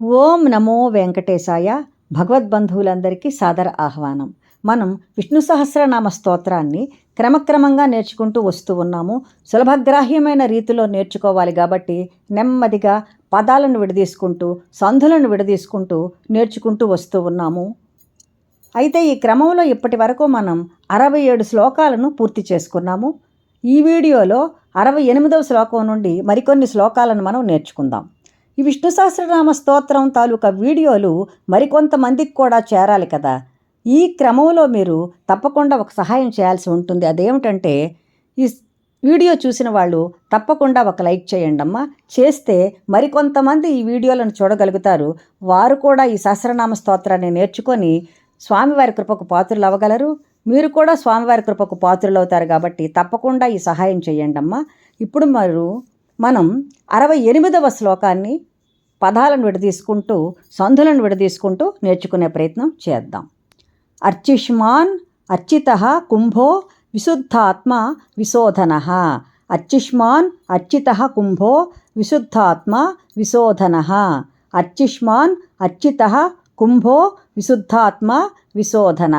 ఓం నమో వెంకటేశాయ. భగవద్బంధువులందరికీ సాదర ఆహ్వానం. మనం విష్ణు సహస్రనామ స్తోత్రాన్ని క్రమక్రమంగా నేర్చుకుంటూ వస్తూ ఉన్నాము. సులభగ్రాహ్యమైన రీతిలో నేర్చుకోవాలి కాబట్టి నెమ్మదిగా పదాలను విడదీసుకుంటూ సంధులను విడదీసుకుంటూ నేర్చుకుంటూ వస్తూ ఉన్నాము. అయితే ఈ క్రమంలో ఇప్పటి వరకు మనం అరవై ఏడు శ్లోకాలను పూర్తి చేసుకున్నాము. ఈ వీడియోలో అరవై ఎనిమిదవ శ్లోకం నుండి మరికొన్ని శ్లోకాలను మనం నేర్చుకుందాం. ఈ విష్ణు సహస్రనామ స్తోత్రం తాలూకా వీడియోలు మరికొంతమందికి కూడా చేరాలి కదా. ఈ క్రమంలో మీరు తప్పకుండా ఒక సహాయం చేయాల్సి ఉంటుంది. అదేమిటంటే ఈ వీడియో చూసిన వాళ్ళు తప్పకుండా ఒక లైక్ చేయండి అమ్మా చేస్తే మరికొంతమంది ఈ వీడియోలను చూడగలుగుతారు. వారు కూడా ఈ సహస్రనామ స్తోత్రాన్ని నేర్చుకొని స్వామివారి కృపకు పాత్రలు అవ్వగలరు మీరు కూడా స్వామివారి కృపకు పాత్రలు అవుతారు కాబట్టి తప్పకుండా ఈ సహాయం చేయండి అమ్మా ఇప్పుడు మరు మనం అరవై ఎనిమిదవ శ్లోకాన్ని పదాలను విడదీసుకుంటూ సంధులను విడదీసుకుంటూ నేర్చుకునే ప్రయత్నం చేద్దాం. అర్చిష్మాన్ అర్చిత కుంభో విశుద్ధాత్మ విశోధన. అర్చిష్మాన్ అర్చిత కుంభో విశుద్ధాత్మ విశోధన. అర్చిష్మాన్ అర్చిత కుంభో విశుద్ధాత్మ విశోధన.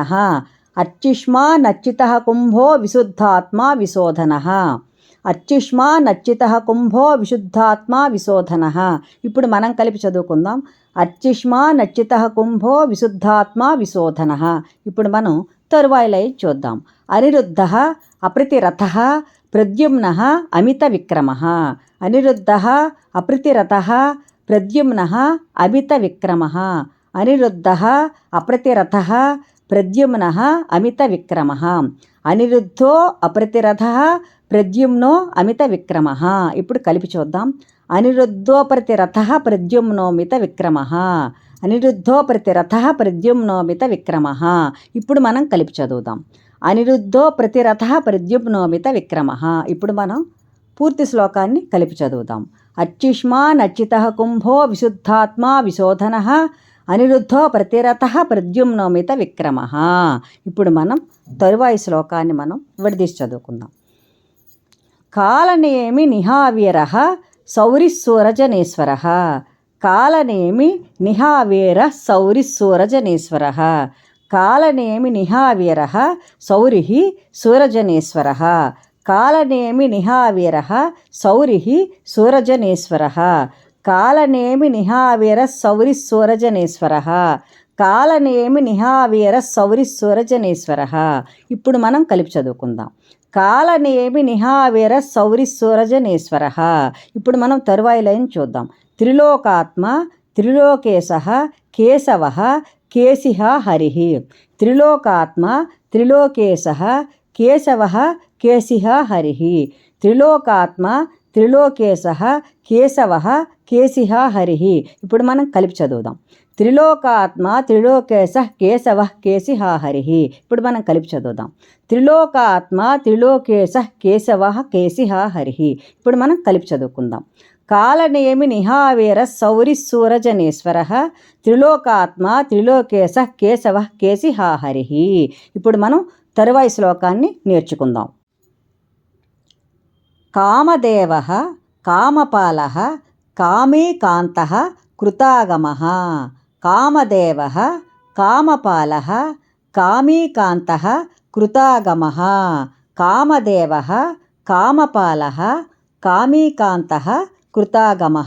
అర్చిష్మాన్ అర్చిత కుంభో విశుద్ధాత్మ విశోధన. అర్చిష్మానర్చిత కుంభో విశుద్ధాత్మా విశోధన. ఇప్పుడు మనం కలిపి చదువుకుందాం. అర్చిష్మానర్చిత కుంభో విశుద్ధాత్మా విశోధన. ఇప్పుడు మనం తరువాయి లైన్ చూద్దాం. అనిరుద్ధ అప్రతిరథ ప్రద్యుమ్న అమిత విక్రమ. అనిరుద్ధ అప్రతిరథ ప్రద్యుమ్న అమిత విక్రమ. అనిరుద్ధ అప్రతిరథ ప్రద్యుమ్న అమిత విక్రమ. అనిరుద్ధో అప్రతిరథ ప్రద్యుమ్నో అమిత విక్రమ. ఇప్పుడు కలిపి చూద్దాం. అనిరుద్ధోప్రతిరథ ప్రద్యుమ్నోమిత విక్రమ. అనిరుద్ధోప్రతిరథ ప్రద్యుమ్నోమిత విక్రమ. ఇప్పుడు మనం కలిపి చదువుదాం. అనిరుద్ధో ప్రతిరథ ప్రద్యుమ్నోమిత విక్రమ. ఇప్పుడు మనం పూర్తి శ్లోకాన్ని కలిపి చదువుదాం. అర్చిష్మానర్చిత కుంభో విశుద్ధాత్మా విశోధన. అనిరుద్ధో ప్రతిరథ ప్రద్యుమ్నోమిత విక్రమ. ఇప్పుడు మనం తరువాయి శ్లోకాన్ని మనం విడదీసి చదువుకుందాం. కాలనేమి నిహావీర సౌరిస్సూరజనేశ్వర కాలనేమి నిహావీర సౌరిస్సూరజనేశ్వర కాలనేమి నిహావీర సౌరి సూరజనేశ్వర కాలనేమి నిహావీర సౌరి సూరజనేశ్వర కాలనేమి నిహావీర సౌరి సూరజనేశ్వర కాలనేమి నిహావీర సౌరి సూరజనేశ్వర ఇప్పుడు మనం కలిపి చదువుకుందాం. కాలనేమి నిహావీర సౌరి సూరజనేశ్వర ఇప్పుడు మనం తరువాయి లైన్ చూద్దాం. త్రిలోకాత్మ త్రిలోకేశ కేశవ కేశి హరి. త్రిలోకాత్మ త్రిలోకేశ కేశవ కేశి హరి. త్రిలోకాత్మ త్రిలోకేశ కేశవ కేశిహ హరి ఇప్పుడు మనం కలిపి చదువుదాం. త్రిలోకాత్మ త్రిలోకేశ కేశవ కేశి హరిహి. ఇప్పుడు మనం కలిపి చదువుదాం. త్రిలోకాత్మ త్రిలోకేశ కేశవ కేశి హరి ఇప్పుడు మనం కలిపి చదువుకుందాం. కాలనేమి నిహావీర సౌరి సూరజనేశ్వర. త్రిలోకాత్మ త్రిలోకేశ కేశవ కేశి హరి ఇప్పుడు మనం తరువాయి శ్లోకాన్ని నేర్చుకుందాం. కామదేవ కామపాల కామేకాంత కృతాగమ కామదేవ కామపాల కామీకాంత కృతాగమ కామదేవ కామపాల కామీకాంత కృతాగమ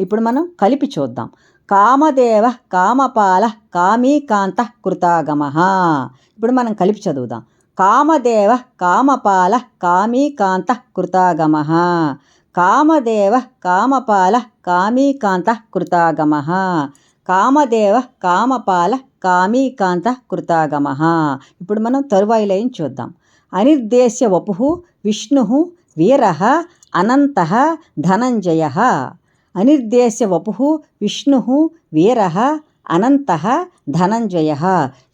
ఇప్పుడు మనం కలిపి చూద్దాం. కామదేవ కామపాల కామీకాంత కృతాగమ। ఇప్పుడు మనం కలిపి చదువుదాం. కామదేవ కామపాల కామీకాంత కృతాగమ। కామదేవ కామపాల కామీకాంత కృతాగమ. కామదేవ కామపాల కామీకాంత కృతాగమ. ఇప్పుడు మనం తరువాయి లైన్ చూద్దాం. అనిర్దేశ్య వపు విష్ణు వీర అనంత ధనంజయ. అనిర్దేశ్య వపు విష్ణు వీర అనంత ధనంజయ.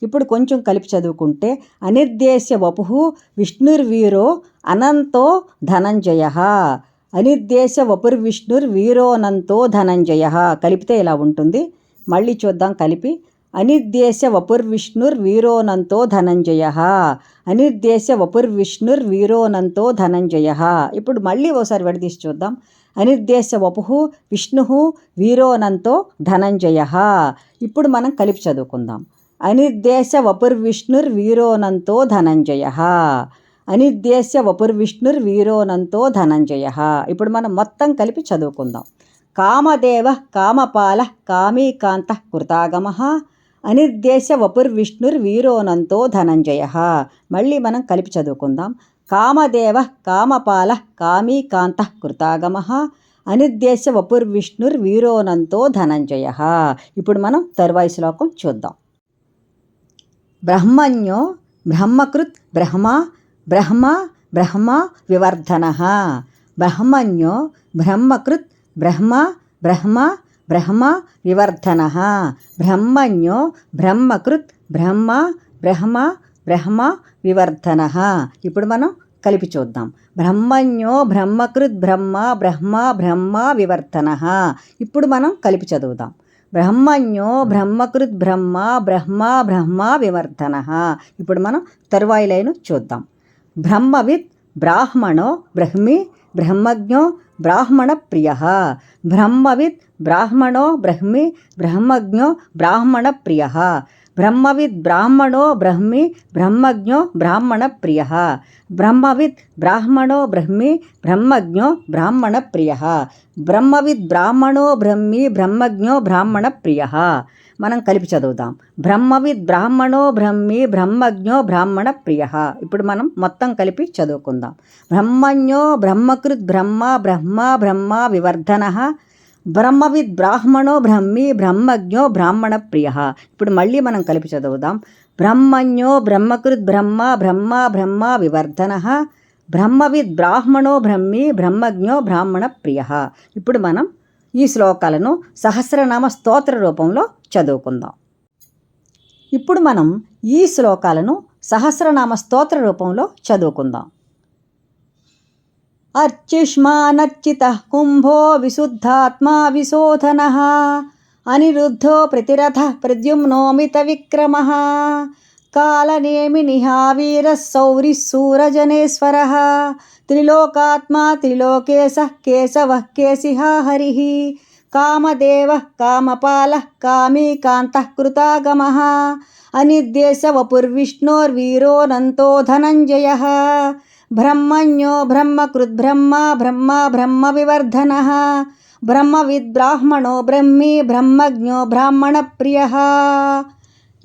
ఇప్పుడు కొంచెం కలిపి చదువుకుంటే అనిర్దేశ్య వపు విష్ణుర్వీరో అనంతో ధనంజయ. అనిర్దేశ వపుర్విష్ణుర్వీరోనంతో ధనంజయ. కలిపితే ఇలా ఉంటుంది? మళ్ళీ చూద్దాం కలిపి. అనిర్దేశ వపుర్విష్ణుర్వీరోనంతో ధనంజయ. అనిర్దేశ వపుర్విష్ణుర్వీరోనంతో ధనంజయ. ఇప్పుడు మళ్ళీ ఓసారి విడదీసి చూద్దాం. అనిర్దేశ వపు విష్ణు వీరోనంతో ధనంజయ. ఇప్పుడు మనం కలిపి చదువుకుందాం. అనిర్దేశ వపుర్విష్ణుర్ వీరోనంతో ధనంజయ. అనిర్దేశ్య వపుర్విష్ణుర్ వీరోనంతో ధనంజయ. ఇప్పుడు మనం మొత్తం కలిపి చదువుకుందాం. కామదేవ కామపాల కామీకాంత కృతాగమ. అనిర్దేశ వపుర్విష్ణుర్ వీరోనంతో ధనంజయ. మళ్ళీ మనం కలిపి చదువుకుందాం. కామదేవ కామపాల కామీకాంత కృతాగమ. అనిర్దేశ వపుర్విష్ణుర్ వీరోనంతో ధనంజయ. ఇప్పుడు మనం తరువాయి శ్లోకం చూద్దాం. బ్రహ్మణ్యో బ్రహ్మకృత్ బ్రహ్మ బ్రహ్మ బ్రహ్మ వివర్ధన. బ్రహ్మణ్యో బ్రహ్మకృత్ బ్రహ్మ బ్రహ్మ బ్రహ్మ వివర్ధన. బ్రహ్మణ్యో బ్రహ్మకృత్ బ్రహ్మ బ్రహ్మ బ్రహ్మ వివర్ధన. ఇప్పుడు మనం కలిపి చూద్దాం. బ్రహ్మణ్యో బ్రహ్మకృత్ బ్రహ్మ బ్రహ్మ బ్రహ్మ వివర్ధన. ఇప్పుడు మనం కలిపి చదువుదాం. బ్రహ్మణ్యో బ్రహ్మకృత్ బ్రహ్మ బ్రహ్మ బ్రహ్మ వివర్ధన. ఇప్పుడు మనం తరువాయి లైను చూద్దాం. బ్రహ్మవిత్ బ్రాహ్మణో బ్రహ్మి బ్రహ్మజ్ఞో బ్రాహ్మణ ప్రియ బ్రహ్మవిత్ బ్రాహ్మణో బ్రహ్మి బ్రహ్మజ్ఞో బ్రాహ్మణ ప్రియ బ్రహ్మవిద్ బ్రాహ్మణో బ్రహ్మి బ్రహ్మజ్ఞో బ్రాహ్మణ ప్రియ బ్రహ్మవిద్ బ్రాహ్మణో బ్రహ్మి బ్రహ్మజ్ఞో బ్రాహ్మణ ప్రియ బ్రహ్మవిద్ మనం కలిపి చదువుదాం. బ్రహ్మవిద్ బ్రాహ్మణో బ్రహ్మి బ్రహ్మజ్ఞో బ్రాహ్మణ ప్రియ. ఇప్పుడు మనం మొత్తం కలిపి చదువుకుందాం. బ్రహ్మజ్ఞో బ్రహ్మకృత్ బ్రహ్మ బ్రహ్మ బ్రహ్మ వివర్ధన. బ్రహ్మవిద్ బ్రాహ్మణో బ్రహ్మి బ్రహ్మజ్ఞో బ్రాహ్మణ ప్రియ. ఇప్పుడు మళ్ళీ మనం కలిపి చదువుదాం. బ్రహ్మజ్ఞో బ్రహ్మకృత్ బ్రహ్మ బ్రహ్మ బ్రహ్మ వివర్ధన. బ్రహ్మవిద్ బ్రాహ్మణో బ్రహ్మి బ్రహ్మజ్ఞో బ్రాహ్మణ ప్రియ. ఇప్పుడు మనం ఈ శ్లోకాలను సహస్రనామ స్తోత్ర రూపంలో చదువుకుందాం. ఇప్పుడు మనం ఈ శ్లోకాలను సహస్రనామ స్తోత్ర రూపంలో చదువుకుందాం. అర్చిష్మానర్చిత కుంభో విశుద్ధాత్మా విశోధన అనిరుద్ధో ప్రతిరథ ప్రద్యుమ్నోమిత విక్రమ కాలనేమి నిహావీర సౌరి సూరజనేశ్వర త్రిలోకాత్మా త్రిలోకేశ కేశవ కేశిహా హరి కామదేవ కామపాల కామీకాంత కృతాగమ అనిర్దేశ వపుర్విష్ణోర్వీరోనంతో ధనంజయ బ్రహ్మణ్యో బ్రహ్మకృద్బ్రహ్మ బ్రహ్మ బ్రహ్మ వివర్ధన బ్రహ్మవిద్బ్రాహ్మణో బ్రహ్మి బ్రహ్మజ్ఞో బ్రాహ్మణ ప్రియ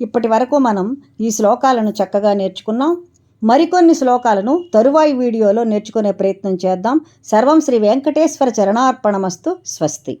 ఇప్పటి వరకు మనం ఈ శ్లోకాలను చక్కగా నేర్చుకున్నాం. మరికొన్ని శ్లోకాలను తరువాయి వీడియోలో నేర్చుకునే ప్రయత్నం చేద్దాం. సర్వం శ్రీ వెంకటేశ్వర చరణార్పణమస్తు స్వస్తి.